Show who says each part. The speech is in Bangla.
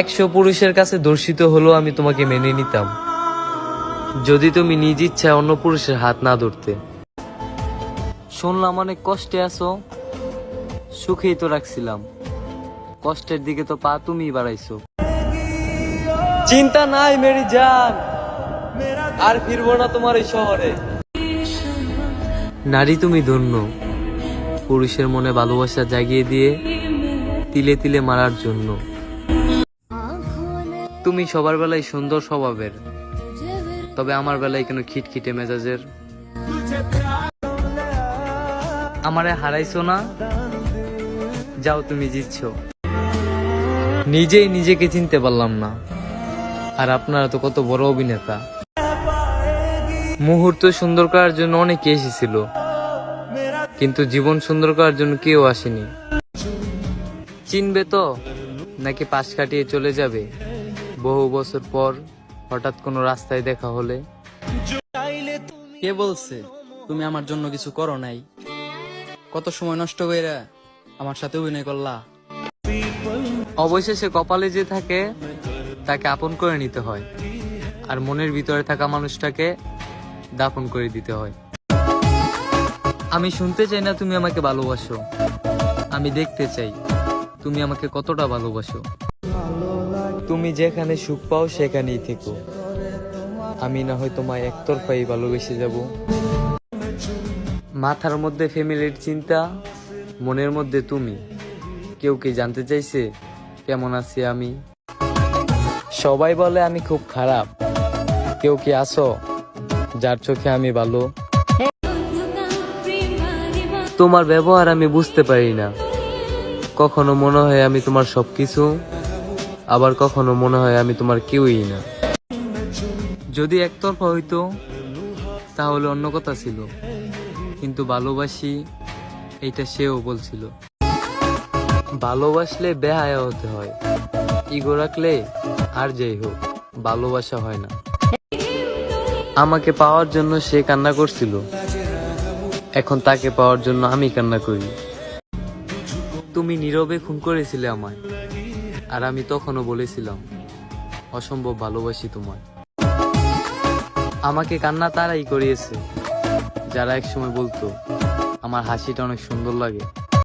Speaker 1: একশো পুরুষের কাছে দর্শিত হলেও আমি তোমাকে মেনে নিতাম। যদি তুমি নিজ ইচ্ছায় অন্য পুরুষের হাত না ধরতে। শুনলাম অনেক কষ্টে আছো। সুখেই তো রাখছিলাম। কষ্টের দিকে তো পা তুমি বাড়াইছো। চিন্তা নাই, মেরি যান আর ফিরবো না তোমার এই শহরে। নারী তুমি ধন্য। পুরুষের মনে ভালোবাসা জাগিয়ে দিয়ে তিলে তিলে মারার জন্য। তুমি সবার বেলায় সুন্দর স্বভাবের। তবে আমার বেলায় কেন খিটখিটে মেজাজের? আমারে হারাইছো না? যাও তুমি জিতছ। নিজেই নিজেকে চিনতে পারলাম না। আর আপনারা তো কত বড় অভিনেতা। মুহূর্ত সুন্দর করার জন্য অনেকে এসেছিল। কিন্তু জীবন সুন্দর করার জন্য কেউ আসেনি। চিনবে তো? নাকি পাশ কাটিয়ে চলে যাবে? বহু বছর পর হঠাৎ কোনো রাস্তায় দেখা হলে।
Speaker 2: কে বলছে তুমি আমার জন্য কিছু করো নাই? কত সময় নষ্ট কইরা আমার সাথে অভিনয় করলা।
Speaker 1: অবশেষে কপালে যে থাকে তাকে আপন করে নিতে হয়। আর মনের ভিতরে থাকা মানুষটাকে দাফন করে দিতে হয়। আমি শুনতে চাই না তুমি আমাকে ভালোবাসো। আমি দেখতে চাই তুমি আমাকে কতটা ভালোবাসো। তুমি যেখানে সুখ পাও সেখানেই থেকো। আমি না হয় তোমায় একতরফাই ভালোবেসে যাব। মাথার মধ্যে ফ্যামিলির চিন্তা, মনের মধ্যে তুমি। কেউ কি জানতে চাইছে কেমন আছি আমি? সবাই বলে আমি খুব খারাপ। কেউ কি আসো যার চোখে আমি ভালো? তোমার ব্যবহার আমি বুঝতে পারি না। কখনো মনে হয় আমি তোমার সবকিছু? আবার কখনো মনে হয় আমি তোমার কেউই না। যদি একতরফা হইতো তাহলে অন্য কথা ছিল। কিন্তু ভালোবাসি এইটা সেও বলছিল। ভালোবাসলে বেহায়া হতে হয়। ইগো রাখলে আর যাই হোক ভালোবাসা হয় না। আমাকে পাওয়ার জন্য সে কান্না করছিল। এখন তাকে পাওয়ার জন্য আমি কান্না করি। তুমি নীরবে খুন করেছিলে আমায়। আর আমি তখনও বলেছিলাম, অসম্ভব ভালোবাসি তোমায়। আমাকে কান্না তারাই করিয়েছে। যারা একসময় বলতো, আমার হাসিটা অনেক সুন্দর লাগে।